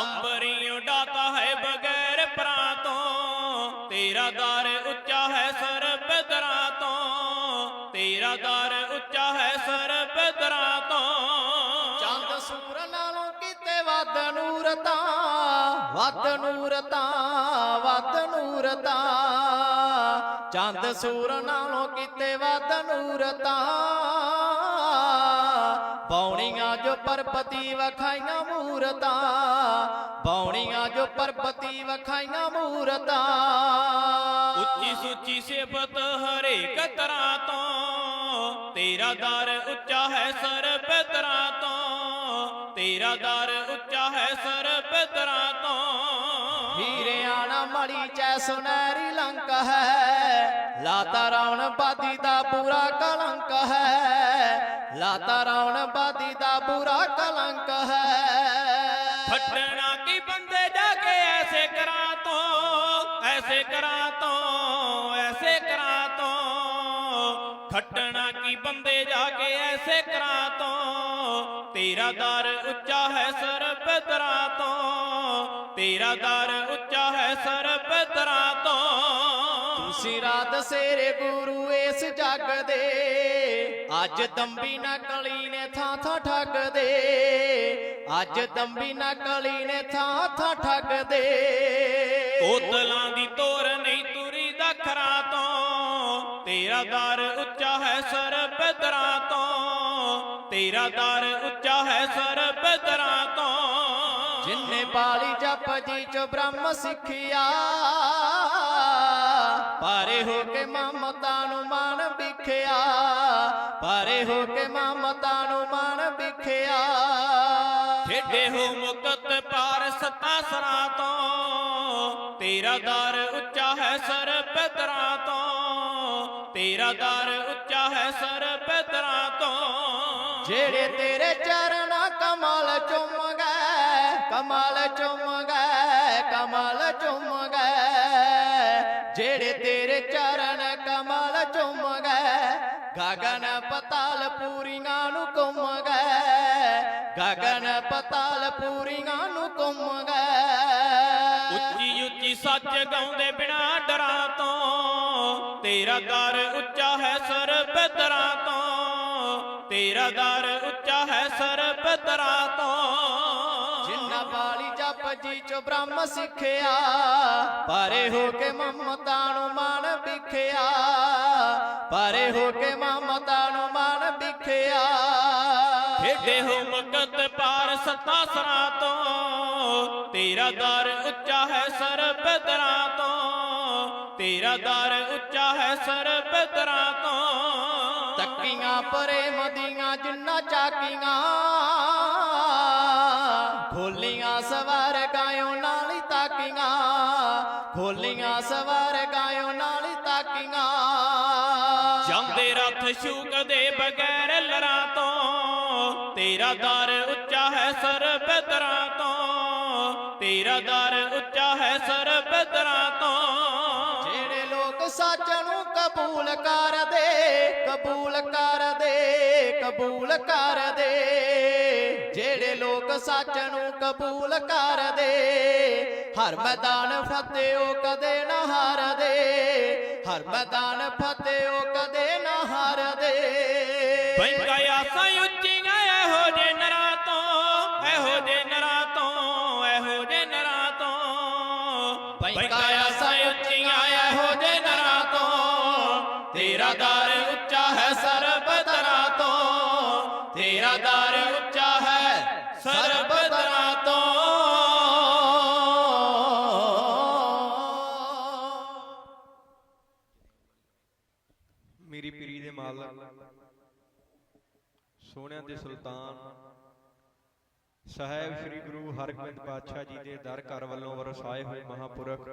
ਅੰਬਰੀ ਡਾਤਾ ਹੈ ਬਗੈਰ ਪਰਾਂ ਤੋਂ ਤੇਰਾ ਦਰ ਉੱਚਾ ਹੈ ਸਰਬ ਦਰਾਂ ਤੋਂ ਤੇਰਾ ਦਰ ਉੱਚਾ ਹੈ ਸਰਬ ਦਰਾਂ ਤੋਂ ਚੰਦ ਸੂਰ ਨਾਲੋਂ ਕਿਤੇ ਵੱਧ ਨੂਰਤਾ ਵੱਧ ਨੂਰਤਾ ਵੱਧ ਨੂਰਤਾ। ਚੰਦ ਸੂਰ ਨਾਲੋਂ ਕਿਤੇ ਵੱਧ ਨੂਰਤਾ। ਬੌਣੀਆਂ ਜੋ ਪਰਪਤੀ ਵਖਾਈਆਂ ਮੂਰਤਾ ਬੌਣੀਆਂ ਜੋ ਪਰਪਤੀ ਵਖਾਈਆਂ ਮੂਰਤਾ। ਉੱਚੀ ਸੁੱਚੀ ਸਿਫਤ ਹਰੇਕ ਤਰ੍ਹਾਂ ਤੋਂ, ਤੇਰਾ ਦਰ ਉੱਚਾ ਹੈ ਸਰਬ ਤਰ੍ਹਾਂ ਤੋਂ, ਤੇਰਾ ਦਰ ਉੱਚਾ ਹੈ ਸਰਬ ਤਰ੍ਹਾਂ ਤੋਂ। ਹੀਰਿਆਂ ਮੜੀ ਚੈ ਸੁਨਹਿਰੀ ਲੰਕ ਹੈ। ਲਾਤਾ ਰਾਵਣ ਬਾਦੀ ਦਾ ਬੁਰਾ ਕਲੰਕ ਹੈ। ਲਾਤਾ ਰਾਵਣ ਬਾਦੀ ਦਾ ਬੁਰਾ ਕਲੰਕ ਹੈ। ਫੱਟਣਾ ਕੀ ਬੰਦੇ ਜਾ ਕੇ ਐਸੇ ਕਰਾਂ ਤੋਂ, ਐਸੇ ਕਰਾਂ ਤੋਂ, ਐਸੇ ਕਰਾਂ ਤੋਂ। ਖੱਟਣਾ ਕੀ ਬੰਦੇ ਜਾ ਕੇ ਐਸੇ ਕਰਾਂ ਤੋਂ, ਤੇਰਾ ਦਰ ਉੱਚਾ ਹੈ ਸਰਬ ਦਰਾਂ ਤੋਂ। ਤੇਰਾ ਦਰ ਉੱਚਾ ਸਰਬ ਦਰਾਂ ਤੋਂ ਤੁਸੀਂ ਰਾਤ ਸੇਰੇ ਗੁਰੂ ਇਸ ਜੱਗ ਦੇ ਅੱਜ ਦੰਬੀ ਨਕਲੀ ਨੇ ਥਾਂ ਥਾਂ ਠੱਗ ਦੇ ਅੱਜ ਦੰਬੀ ਨਕਲੀ ਨੇ ਥਾਂ ਥਾਂ ਠੱਗ ਦੇ ਕੋਤਲਾਂ ਦੀ ਤੋਰ ਨਹੀਂ ਤੁਰੀ ਦਖਰਾਂ ਤੋਂ। ਤੇਰਾ ਦਰ ਉੱਚਾ ਹੈ ਸਰਬ ਦਰਾਂ ਤੋਂ ਤੇਰਾ ਦਰ ਉੱਚਾ ਹੈ ਸਰਬ ਜਿਨਨੇ ਪਾਲੀ ਜਪ ਜੀ ਚ ਬ੍ਰਹਮ ਸਿੱਖਿਆ ਪਾਰੇ ਹੋ ਕੇ ਮਮਤਾ ਨੂੰ ਮਾਨ ਵਿਖਿਆ ਪਾਰੇ ਹੋ ਕੇ ਮਮਤਾ ਨੂੰ ਮਾਨ ਵਿਖਿਆ ਖੇਡੇ ਹੋ ਮੁਕਤ ਪਾਰ ਸਤਾ ਸਰਾਂ ਤੋਂ ਤੇਰਾ ਦਰ ਉੱਚਾ ਹੈ ਸਰਬ ਦਰਾਂ ਤੋਂ ਤੇਰਾ ਦਰ ਉੱਚਾ ਹੈ ਸਰਬ ਦਰਾਂ ਤੋਂ ਜਿਹੜੇ ਤੇਰੇ ਚਰਨਾ ਕਮਲ ਚੁੰਮ ਗਏ, ਕਮਲ ਚੁੰਮ ਗਏ, ਕਮਲ ਚੁੰਮ ਗਏ। ਜਿਹੜੇ ਤੇਰੇ ਚਰਨ ਕਮਲ ਚੁੰਮ ਗਏ, ਗਗਨ ਪਤਾਲ ਪੂਰੀਆਂ ਨੂੰ ਘੁੰਮ ਗਏ। ਗਗਨ ਪਤਾਲ ਪੂਰੀਆਂ ਨੂੰ ਘੁੰਮ ਗਏ। ਉੱਚੀ ਉੱਚੀ ਸੱਚ ਗਾਉਂਦੇ ਬਿਨਾ ਡਰਾਂ ਤੋਂ, ਤੇਰਾ ਦਰ ਉੱਚਾ ਹੈ ਸਰਬ ਦਰਾਂ ਤੋਂ। ਤੇਰਾ ਦਰ ਉੱਚਾ ਹੈ ਸਰਬ ਦਰਾਂ ਤੋਂ। ਜਿੰਨਾ ਬਾਲੀ ਜਪ ਜੀ ਚ ਬ੍ਰਹਮ ਸਿੱਖਿਆ ਪਰੇ ਹੋ ਕੇ ਮਮਤਾ ਨੂੰ ਮਾਨ ਵਿਖਿਆ। ਪਰੇ ਹੋ ਕੇ ਮਮਤਾ ਨੂੰ ਮਾਨ ਵਿਖਿਆ। ਖੇਡੇ ਹੋ ਮਗਤ ਪਾਰ ਸਤਾ ਸਰਾਂ ਤੋਂ। ਤੇਰਾ ਦਰ ਉੱਚਾ ਹੈ ਸਰਬ ਦਰਾਂ ਤੋਂ। ਤੇਰਾ ਦਰ ਉੱਚਾ ਹੈ ਸਰਬ ਦਰਾਂ ਤੋਂ। ਪਰੇ ਮਦੀਆਂ ਜਿੰਨਾ ਚਾਕੀਆਂ, ਖੋਲੀਆਂ ਸਵਾਰ ਗਾਇਓ ਨਾਲ ਤਾਕੀਆਂ, ਖੋਲੀਆਂ ਸਵਾਰ ਗਾਇਓ ਨਾਲ ਤਾਕੀਆਂ। ਜਾਂਦੇ ਰੱਥ ਸ਼ੂਕ ਦੇ ਬਗੈਰ ਲਰਾਂ ਤੋਂ, ਤੇਰਾ ਦਰ ਉੱਚਾ ਹੈ ਸਰਬ ਦਰਾਂ ਤੋਂ, ਤੇਰਾ ਦਰ ਉੱਚਾ ਹੈ ਸਰਬ ਦਰਾਂ ਤੋਂ। ਸੱਚ ਨੂੰ ਕਬੂਲ ਕਰਦੇ ਕਬੂਲ ਕਰ ਦੇ, ਕਬੂਲ ਕਰ ਦੇ। ਜਿਹੜੇ ਲੋਕ ਸੱਚ ਨੂੰ ਕਬੂਲ ਕਰਦੇ ਹਰ ਮੈਦਾਨ ਫਤਿਹ ਉਹ ਕਦੇ ਨਾ ਹਾਰਦੇ ਹਰ ਮੈਦਾਨ ਫਤਿਹ ਉਹ ਕਦੇ ਨਾ ਹਾਰਦੇ ਬੈਂਕਾ ਆਸਾਂ ਉੱਚੀਆਂ, ਇਹੋ ਜੇ ਨਰਾਂ ਤੋਂ, ਇਹੋ ਜੇ ਨਰਾ ਤੋਂ, ਇਹੋ ਜੇ ਨਰਾ ਤੋਂ। ਬੈਂਕਾ ਤੇਰਾ ਦਰ ਉੱਚਾ ਹੈ ਸਰਬ ਦਰਾਂ ਤੋਂ। ਮੇਰੀ ਪੀਰੀ ਦੇ ਮਾਲਕ, ਸੋਹਣਿਆਂ ਦੇ ਸੁਲਤਾਨ, ਸਾਹਿਬ ਸ੍ਰੀ ਗੁਰੂ ਹਰਗੋਬਿੰਦ ਪਾਤਸ਼ਾਹ ਜੀ ਦੇ ਦਰ ਘਰ ਵੱਲੋਂ ਵਰਸਾਏ ਹੋਏ ਮਹਾਪੁਰਖ